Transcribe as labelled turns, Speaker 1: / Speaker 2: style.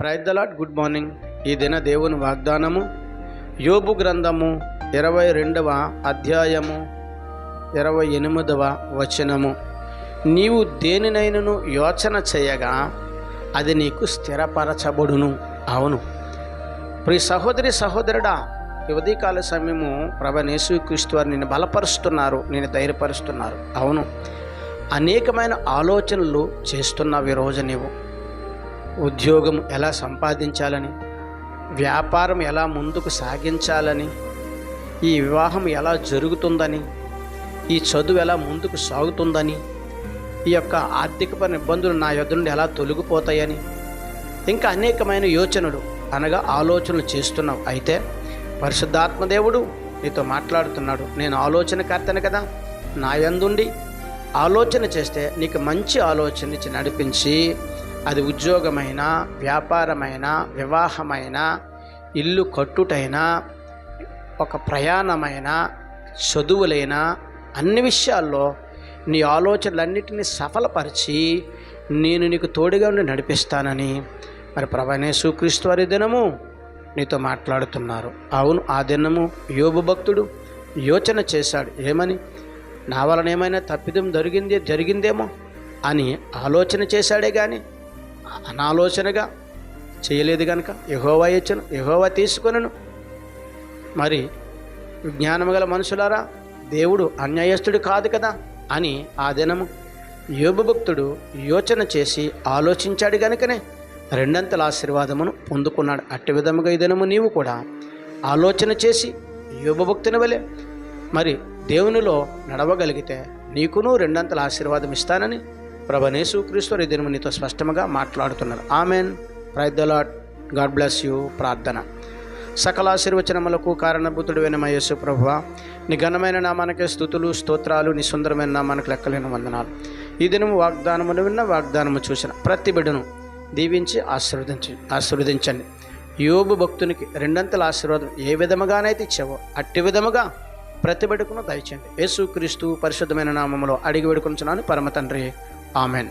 Speaker 1: ప్రైద్దలాట్ good morning ఈ దిన దేవుని వాగ్దానము యోబు గ్రంథము ఇరవై రెండవ అధ్యాయము ఇరవై ఎనిమిదవ వచనము. నీవు దేనినైనను యోచన చేయగా అది నీకు స్థిరపరచబడును. అవును. ప్రి సహోదరి సహోదరుడా ఈ సమయము ప్రభనేసు వారు నేను బలపరుస్తున్నారు నేను ధైర్యపరుస్తున్నారు. అవును. అనేకమైన ఆలోచనలు చేస్తున్నావు ఈరోజు నీవు. ఉద్యోగం ఎలా సంపాదించాలని వ్యాపారం ఎలా ముందుకు సాగించాలని ఈ వివాహం ఎలా జరుగుతుందని ఈ చదువు ఎలా ముందుకు సాగుతుందని ఈ యొక్క ఆర్థికపరమైన ఇబ్బందులు నా యొద్ నుండి ఎలా తొలగిపోతాయని ఇంకా అనేకమైన యోచనలు అనగా ఆలోచనలు చేస్తున్నావు. అయితే పరిశుద్ధాత్మదేవుడు నీతో మాట్లాడుతున్నాడు. నేను ఆలోచనకర్తను కదా. నా యందుండి ఆలోచన చేస్తే నీకు మంచి ఆలోచన ఇచ్చి నడిపించి అది ఉద్యోగమైన వ్యాపారమైన వివాహమైన ఇల్లు కట్టుటైనా ఒక ప్రయాణమైన చదువులైన అన్ని విషయాల్లో నీ ఆలోచనలన్నిటినీ సఫలపరిచి నేను నీకు తోడుగా ఉండి నడిపిస్తానని మరి ప్రభనేసు క్రీస్తు వారి దినము నీతో మాట్లాడుతున్నారు. అవును ఆ దినము యోబు భక్తుడు యోచన చేశాడు. ఏమని? నా వలన ఏమైనా తప్పిదం జరిగిందే జరిగిందేమో అని ఆలోచన చేశాడే కానీ అనాలోచనగా చేయలేదు కనుక యహోవా ఇచ్చను యహోవా తీసుకొనను. మరి విజ్ఞానము గల మనుషులారా దేవుడు అన్యాయస్తుడు కాదు కదా అని ఆ దినము యోబు భక్తుడు యోచన చేసి ఆలోచించాడు గనుకనే రెండంతల ఆశీర్వాదమును పొందుకున్నాడు. అట్టి విధముగా ఈ దినము నీవు కూడా ఆలోచన చేసి యోగభక్తుని వలె మరి దేవునిలో నడవగలిగితే నీకును రెండంతల ఆశీర్వాదం ఇస్తానని ప్రభనేసు క్రీస్తు ఈ దినము నీతో స్పష్టంగా మాట్లాడుతున్నారు. ఆమెన్. ప్రైద్దలాట్ గాడ్ బ్లెస్ యూ ప్రార్థన. సకల ఆశీర్వచనములకు కారణభూతుడైన మా యేసు ప్రభువ నీ ఘనమైన నామానికి స్థుతులు స్తోత్రాలు నీ సుందరమైన నామానికి లెక్కలేని వందనాలు. ఈ దినము వాగ్దానమును విన్న వాగ్దానము చూసిన ప్రతి బిడ్డను దీవించి ఆశీర్వదించి ఆశీర్వదించండి. యోబు భక్తునికి రెండంతల ఆశీర్వాదం ఏ విధముగానైతే ఇచ్చావో అట్టి విధముగా ప్రతిబడుకును బిడ్డకును దయచేయండి. యేసుక్రీస్తు పరిశుద్ధమైన నామములో అడిగి వేడుకొంచున్నాను పరమ తండ్రి ఆమెన్